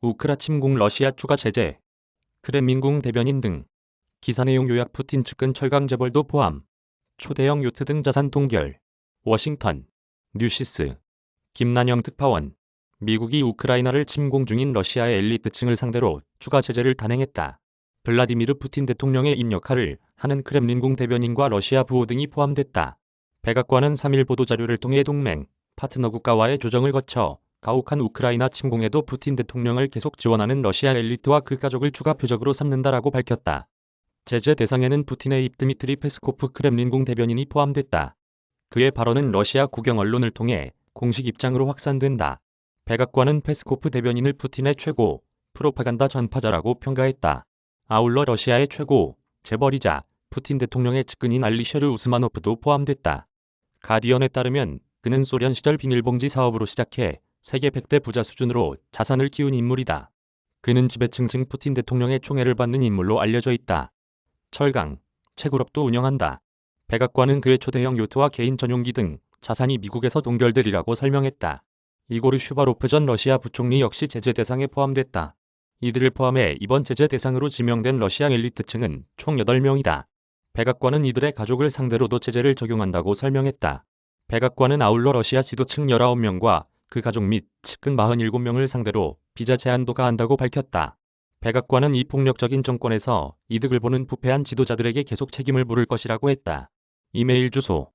우크라 침공 러시아 추가 제재, 크렘민궁 대변인 등 기사 내용 요약 푸틴 측근 철강 재벌도 포함, 초대형 요트 등 자산 동결, 워싱턴, 뉴시스, 김난영 특파원, 미국이 우크라이나를 침공 중인 러시아의 엘리트층을 상대로 추가 제재를 단행했다. 블라디미르 푸틴 대통령의 입력할을 하는 크렘린궁 대변인과 러시아 부호 등이 포함됐다. 백악관은 3일 보도자료를 통해 동맹, 파트너 국가와의 조정을 거쳐 가혹한 우크라이나 침공에도 푸틴 대통령을 계속 지원하는 러시아 엘리트와 그 가족을 추가 표적으로 삼는다라고 밝혔다. 제재 대상에는 푸틴의 입 드미트리 페스코프 크렘린궁 대변인이 포함됐다. 그의 발언은 러시아 국영 언론을 통해 공식 입장으로 확산된다. 백악관은 페스코프 대변인을 푸틴의 최고 프로파간다 전파자라고 평가했다. 아울러 러시아의 최고 재벌이자 푸틴 대통령의 측근인 알리셰르 우스마노프도 포함됐다. 가디언에 따르면 그는 소련 시절 비닐봉지 사업으로 시작해 세계 100대 부자 수준으로 자산을 키운 인물이다. 그는 지배층층 푸틴 대통령의 총애를 받는 인물로 알려져 있다. 철강, 채굴업도 운영한다. 백악관은 그의 초대형 요트와 개인 전용기 등 자산이 미국에서 동결되리라고 설명했다. 이고르 슈바로프 전 러시아 부총리 역시 제재 대상에 포함됐다. 이들을 포함해 이번 제재 대상으로 지명된 러시아 엘리트층은 총 8명이다. 백악관은 이들의 가족을 상대로도 제재를 적용한다고 설명했다. 백악관은 아울러 러시아 지도층 19명과 그 가족 및 측근 47명을 상대로 비자 제한도 가한다고 밝혔다. 백악관은 이 폭력적인 정권에서 이득을 보는 부패한 지도자들에게 계속 책임을 물을 것이라고 했다. 이메일 주소